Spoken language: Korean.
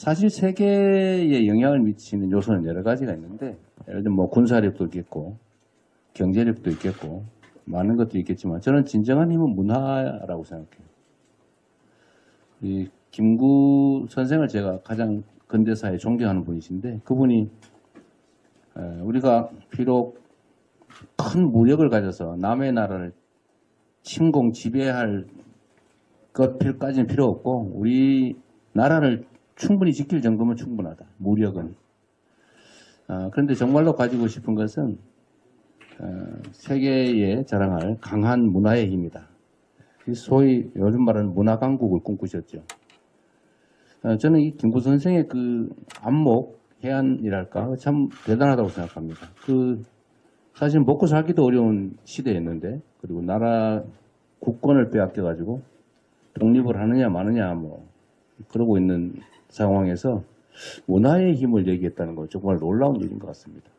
사실 세계에 영향을 미치는 요소는 여러 가지가 있는데 예를 들면 뭐 군사력도 있겠고 경제력도 있겠고 많은 것들이 있겠지만 저는 진정한 힘은 문화라고 생각해요. 이 김구 선생을 제가 가장 근대사에 존경하는 분이신데 그분이 에, 우리가 비록 큰 무력을 가져서 남의 나라를 침공 지배할 것까지는 필요 없고 우리 나라를 충분히 지킬 정도면 충분하다. 무력은. 아, 그런데 정말로 가지고 싶은 것은 어, 세계에 자랑할 강한 문화의 힘이다. 이 소위 요즘 말하는 문화 강국을 꿈꾸셨죠. 어, 저는 이 김구 선생의 그 안목, 해안이랄까 참 대단하다고 생각합니다. 그 사실 먹고 살기도 어려운 시대였는데 그리고 나라 국권을 빼앗겨 가지고 독립을 하느냐 마느냐 뭐 그러고 있는 상황에서 문화의 힘을 얘기했다는 건 정말 놀라운 일인 것 같습니다.